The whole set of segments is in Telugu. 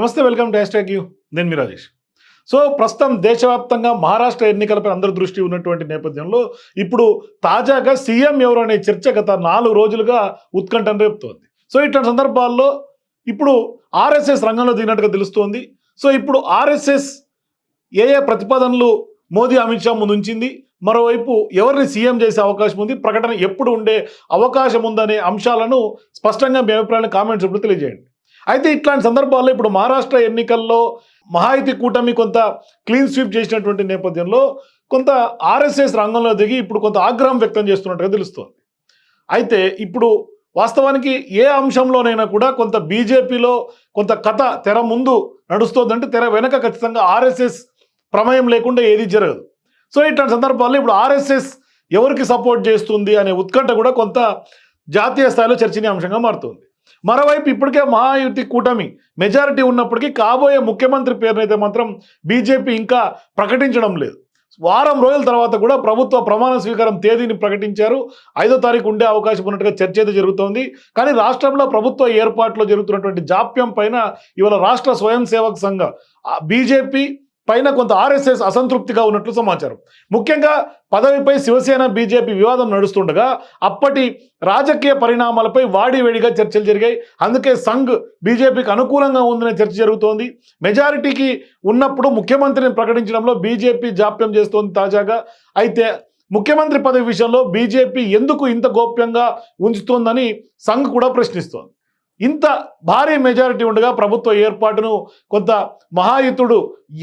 నమస్తే వెల్కమ్ టు హ్యాష్ యూ. నేను మీ రాజేష్. సో ప్రస్తుతం దేశవ్యాప్తంగా మహారాష్ట్ర ఎన్నికలపై అందరి దృష్టి ఉన్నటువంటి నేపథ్యంలో ఇప్పుడు తాజాగా సీఎం ఎవరు అనే చర్చ గత నాలుగు రోజులుగా ఉత్కంఠను రేపుతోంది. సో ఇట్లాంటి సందర్భాల్లో ఇప్పుడు ఆర్ఎస్ఎస్ రంగంలో దిగినట్టుగా తెలుస్తోంది. సో ఇప్పుడు ఆర్ఎస్ఎస్ ఏ ఏ ప్రతిపాదనలు మోదీ అమిత్ షా ముందుంచింది మరోవైపు ఎవరిని సీఎం చేసే అవకాశం ఉంది ప్రకటన ఎప్పుడు ఉండే అవకాశం ఉందనే అంశాలను స్పష్టంగా మీ అభిప్రాయాన్ని కామెంట్స్ ఇప్పుడు తెలియజేయండి. అయితే ఇట్లాంటి సందర్భాల్లో ఇప్పుడు మహారాష్ట్ర ఎన్నికల్లో మహాయుతి కూటమి కొంత క్లీన్ స్వీప్ చేసినటువంటి నేపథ్యంలో కొంత ఆర్ఎస్ఎస్ రంగంలో దిగి ఇప్పుడు కొంత ఆగ్రహం వ్యక్తం చేస్తున్నట్టుగా తెలుస్తోంది. అయితే ఇప్పుడు వాస్తవానికి ఏ అంశంలోనైనా కూడా కొంత బీజేపీలో కొంత కథ తెర ముందు నడుస్తోందంటే తెర వెనక ఖచ్చితంగా ఆర్ఎస్ఎస్ ప్రమేయం లేకుండా ఏది జరగదు. సో ఇట్లాంటి సందర్భాల్లో ఇప్పుడు ఆర్ఎస్ఎస్ ఎవరికి సపోర్ట్ చేస్తుంది అనే ఉత్కంఠ కూడా కొంత జాతీయ స్థాయిలో చర్చనీయాంశంగా మారుతుంది. మరోవైపు ఇప్పటికే మహాయుతి కూటమి మెజారిటీ ఉన్నప్పటికీ కాబోయే ముఖ్యమంత్రి పేరునైతే మాత్రం బీజేపీ ఇంకా ప్రకటించడం లేదు. వారం రోజుల తర్వాత కూడా ప్రభుత్వ ప్రమాణ స్వీకారం తేదీని ప్రకటించారు. ఐదో తారీఖు ఉండే అవకాశం ఉన్నట్టుగా చర్చ అయితే జరుగుతోంది. కానీ రాష్ట్రంలో ప్రభుత్వ ఏర్పాట్లో జరుగుతున్నటువంటి జాప్యం పైన ఇవాళ రాష్ట్ర స్వయం సేవక సంఘ బీజేపీ పైన కొంత ఆర్ఎస్ఎస్ అసంతృప్తిగా ఉన్నట్లు సమాచారం. ముఖ్యంగా పదవిపై శివసేన బీజేపీ వివాదం నడుస్తుండగా అప్పటి రాజకీయ పరిణామాలపై వాడివేడిగా చర్చలు జరిగాయి. అందుకే సంఘ్ బీజేపీకి అనుకూలంగా ఉందనే చర్చ జరుగుతోంది. మెజారిటీకి ఉన్నప్పుడు ముఖ్యమంత్రిని ప్రకటించడంలో బీజేపీ జాప్యం చేస్తోంది తాజాగా. అయితే ముఖ్యమంత్రి పదవి విషయంలో బీజేపీ ఎందుకు ఇంత గోప్యంగా ఉంచుతోందని సంఘ్ కూడా ప్రశ్నిస్తోంది. ఇంత భారీ మెజారిటీ ఉండగా ప్రభుత్వ ఏర్పాటును కొంత మహాయుతుడు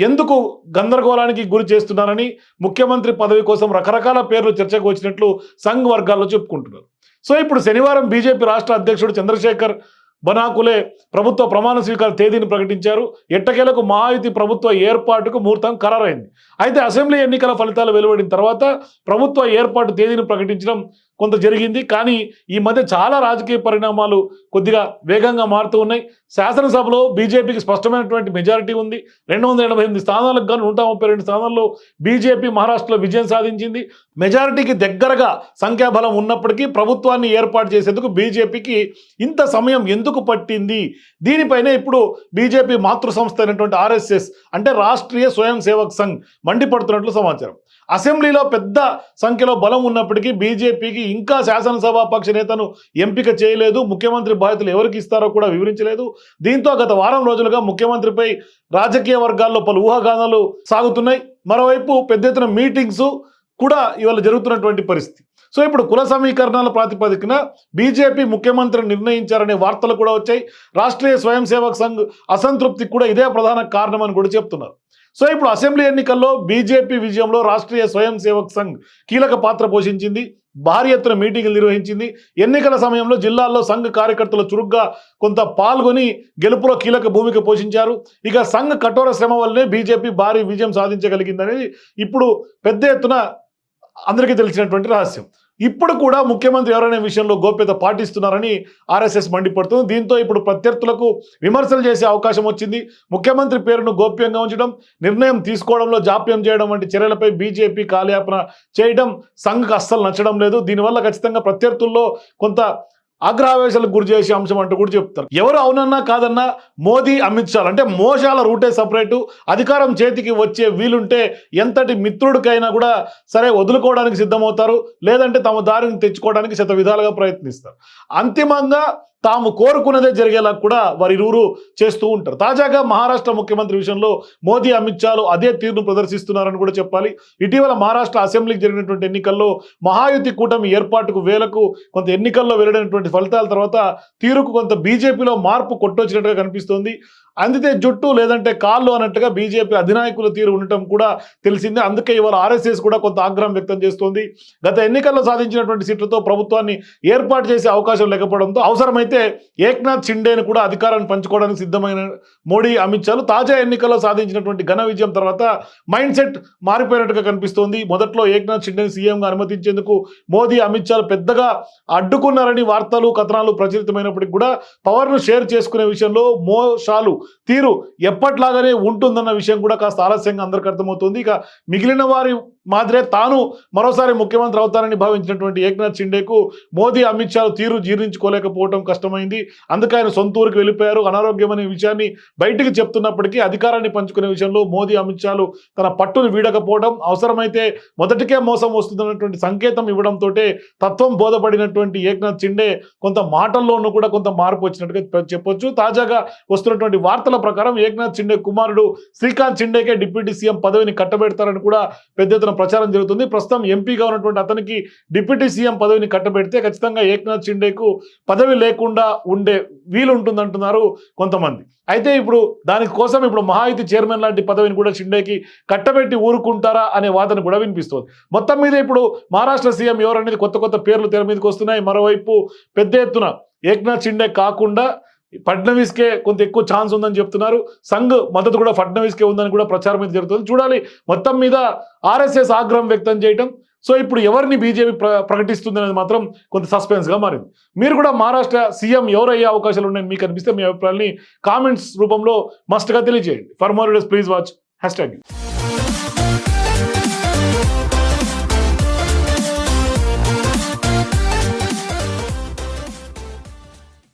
ఎందుకు గందరగోళానికి గురి చేస్తున్నారని ముఖ్యమంత్రి పదవి కోసం రకరకాల పేర్లు చర్చకు వచ్చినట్లు సంఘ్ వర్గాల్లో చెప్పుకుంటున్నారు. సో ఇప్పుడు శనివారం బీజేపీ రాష్ట్ర అధ్యక్షుడు చంద్రశేఖర్ బనాకులే ప్రభుత్వ ప్రమాణ స్వీకార తేదీని ప్రకటించారు. ఎట్టకేలకు మహాయుతి ప్రభుత్వ ఏర్పాటుకు ముహూర్తం ఖరారైంది. అయితే అసెంబ్లీ ఎన్నికల ఫలితాలు వెలువడిన తర్వాత ప్రభుత్వ ఏర్పాటు తేదీని ప్రకటించడం కొంత జరిగింది. కానీ ఈ మధ్య చాలా రాజకీయ పరిణామాలు కొద్దిగా వేగంగా మారుతూ ఉన్నాయి. శాసనసభలో బీజేపీకి స్పష్టమైనటువంటి మెజారిటీ ఉంది. రెండు వందల ఎనభై ఎనిమిది స్థానాలకు గాను నూట ముప్పై రెండు స్థానాల్లో బీజేపీ మహారాష్ట్రలో విజయం సాధించింది. మెజారిటీకి దగ్గరగా సంఖ్యాబలం ఉన్నప్పటికీ ప్రభుత్వాన్ని ఏర్పాటు చేసేందుకు బీజేపీకి ఇంత సమయం ఎందుకు పట్టింది? దీనిపైనే ఇప్పుడు బీజేపీ మాతృ సంస్థ అయినటువంటి ఆర్ఎస్ఎస్ అంటే రాష్ట్రీయ స్వయం సేవక్ సంఘ్ మండిపడుతున్నట్లు సమాచారం. అసెంబ్లీలో పెద్ద సంఖ్యలో బలం ఉన్నప్పటికీ బీజేపీకి ఇంకా శాసనసభ పక్ష నేతను ఎంపిక చేయలేదు. ముఖ్యమంత్రి బాధ్యతలు ఎవరికి ఇస్తారో కూడా వివరించలేదు. దీంతో గత వారం రోజులుగా ముఖ్యమంత్రిపై రాజకీయ వర్గాల్లో పలు ఊహాగానాలు సాగుతున్నాయి. మరోవైపు పెద్ద ఎత్తున మీటింగ్స్ కూడా ఇవాళ జరుగుతున్నటువంటి పరిస్థితి. సో ఇప్పుడు కుల సమీకరణాల ప్రాతిపదికన బీజేపీ ముఖ్యమంత్రిని నిర్ణయించారనే వార్తలు కూడా వచ్చాయి. రాష్ట్రీయ స్వయం సేవక్ సంఘ్ అసంతృప్తికి కూడా ఇదే ప్రధాన కారణం అని కూడా చెప్తున్నారు. సో ఇప్పుడు అసెంబ్లీ ఎన్నికల్లో బీజేపీ విజయంలో రాష్ట్రీయ స్వయం సేవక్ సంఘ్ కీలక పాత్ర పోషించింది. భారీ ఎత్తున మీటింగులు నిర్వహించింది. ఎన్నికల సమయంలో జిల్లాల్లో సంఘ్ కార్యకర్తలు చురుగ్గా కొంత పాల్గొని గెలుపులో కీలక భూమిక పోషించారు. ఇక సంఘ్ కఠోర శ్రమ వల్లనే బీజేపీ భారీ విజయం సాధించగలిగిందనేది ఇప్పుడు పెద్ద ఎత్తున అందరికీ తెలిసినటువంటి రహస్యం. ఇప్పుడు కూడా ముఖ్యమంత్రి ఎవరనే విషయంలో గోప్యత పాటిస్తున్నారని ఆర్ఎస్ఎస్ మండిపడుతుంది. దీంతో ఇప్పుడు ప్రత్యర్థులకు విమర్శలు చేసే అవకాశం వచ్చింది. ముఖ్యమంత్రి పేరును గోప్యంగా ఉంచడం నిర్ణయం తీసుకోవడంలో జాప్యం చేయడం వంటి చర్యలపై బీజేపీ కాలయాపన చేయడం సంఘకు అస్సలు నచ్చడం లేదు. దీనివల్ల ఖచ్చితంగా ప్రత్యర్థుల్లో కొంత ఆగ్రహావేశాలకు గురి చేసే అంశం అంటూ కూడా చెప్తారు. ఎవరు అవునన్నా కాదన్నా మోదీ అమిత్ షా అంటే మోషాల రూటే సపరేటు. అధికారం చేతికి వచ్చే వీలుంటే ఎంతటి మిత్రుడికైనా కూడా సరే వదులుకోవడానికి సిద్ధమవుతారు. లేదంటే తమ దారిని తెచ్చుకోవడానికి శత విధాలుగా ప్రయత్నిస్తారు. అంతిమంగా తాము కోరుకున్నదే జరిగేలా కూడా వారి ఇరువురు చేస్తూ ఉంటారు. తాజాగా మహారాష్ట్ర ముఖ్యమంత్రి విషయంలో మోదీ అమిత్ షాలు అదే తీరును ప్రదర్శిస్తున్నారని కూడా చెప్పాలి. ఇటీవల మహారాష్ట్ర అసెంబ్లీకి జరిగినటువంటి ఎన్నికల్లో మహాయుతి కూటమి ఏర్పాటుకు వేలకు కొంత ఎన్నికల్లో వెల్లడైనటువంటి ఫలితాల తర్వాత తీరుకు కొంత బీజేపీలో మార్పు కొట్టొచ్చినట్టుగా కనిపిస్తోంది. అందితే జుట్టు లేదంటే కాళ్ళు అన్నట్టుగా బీజేపీ అధినాయకుల తీరు ఉండటం కూడా తెలిసిందే. అందుకే ఇవాళ ఆర్ఎస్ఎస్ కూడా కొంత ఆగ్రహం వ్యక్తం చేస్తోంది. గత ఎన్నికల్లో సాధించినటువంటి సీట్లతో ప్రభుత్వాన్ని ఏర్పాటు చేసే అవకాశం లేకపోవడంతో అవసరమైతే ఏక్నాథ్ షిండేని కూడా అధికారాన్ని పంచుకోవడానికి సిద్ధమైన మోడీ అమిత్ షాలు తాజా ఎన్నికల్లో సాధించినటువంటి ఘన విజయం తర్వాత మైండ్ సెట్ మారిపోయినట్టుగా కనిపిస్తోంది. మొదట్లో ఏక్నాథ్ షిండేని సీఎంగా అనుమతించేందుకు మోదీ అమిత్ షాలు పెద్దగా అడ్డుకున్నారని వార్తలు కథనాలు ప్రచురితమైనప్పటికీ కూడా పవర్ను షేర్ చేసుకునే విషయంలో మోషాలు తీరు ఎప్పట్లాగానే ఉంటుందన్న విషయం కూడా కాస్త ఆలస్యంగా అందరికి అర్థమవుతుంది. ఇక మిగిలిన వారి మాదిరే తాను మరోసారి ముఖ్యమంత్రి అవుతానని భావించినటువంటి ఏక్నాథ్ షిండేకు మోదీ అమిత్ షా తీరు జీర్ణించుకోలేకపోవడం కష్టమైంది. అందుకే ఆయన సొంత ఊరికి వెళ్ళిపోయారు. అనారోగ్యం అనే విషయాన్ని బయటికి చెప్తున్నప్పటికీ అధికారాన్ని పంచుకునే విషయంలో మోదీ అమిత్ షాలు తన పట్టును వీడకపోవడం అవసరమైతే మొదటికే మోసం వస్తుందన్నటువంటి సంకేతం ఇవ్వడంతో తత్వం బోధపడినటువంటి ఏక్నాథ్ షిండే కొంత మాటల్లోనూ కూడా కొంత మార్పు వచ్చినట్టుగా చెప్పొచ్చు. తాజాగా వస్తున్నటువంటి వార్తల ప్రకారం ఏక్నాథ్ షిండే కుమారుడు శ్రీకాంత్ షిండేకే డిప్యూటీ సీఎం పదవిని కట్టబెడతారని కూడా పెద్ద ఎత్తున ప్రచారం జరుగుతుంది. ప్రస్తుతం ఎంపీగా ఉన్నటువంటి అతనికి డిప్యూటీ సీఎం పదవిని కట్టబెడితే ఖచ్చితంగా ఏక్నాథ్ షిండేకు పదవి లేకుండా ఉండే వీలు ఉంటుందంటున్నారు కొంతమంది. అయితే ఇప్పుడు దానికోసం ఇప్పుడు మహాయుతి చైర్మన్ లాంటి పదవిని కూడా షిండేకి కట్టబెట్టి ఊరుకుంటారా అనే వాదన కూడా వినిపిస్తుంది. మొత్తం మీద ఇప్పుడు మహారాష్ట్ర సీఎం ఎవరనేది కొత్త కొత్త పేర్లు తెర మీదకి వస్తున్నాయి. మరోవైపు పెద్ద ఎత్తున ఏక్నాథ్ షిండే కాకుండా ఫడ్నవీస్కే కొంత ఎక్కువ ఛాన్స్ ఉందని చెప్తున్నారు. సంఘ్ మద్దతు కూడా ఫడ్నవీస్కే ఉందని కూడా ప్రచారం అయితే జరుగుతుంది. చూడాలి మొత్తం మీద ఆర్ఎస్ఎస్ ఆగ్రహం వ్యక్తం చేయటం. సో ఇప్పుడు ఎవరిని బీజేపీ ప్ర ప్రకటిస్తుంది అనేది మాత్రం కొంత సస్పెన్స్గా మారింది. మీరు కూడా మహారాష్ట్ర సీఎం ఎవరయ్యే అవకాశాలు ఉన్నాయని మీకు అనిపిస్తే మీ అభిప్రాయాన్ని కామెంట్స్ రూపంలో మస్ట్గా తెలియజేయండి. For more please watch hashtag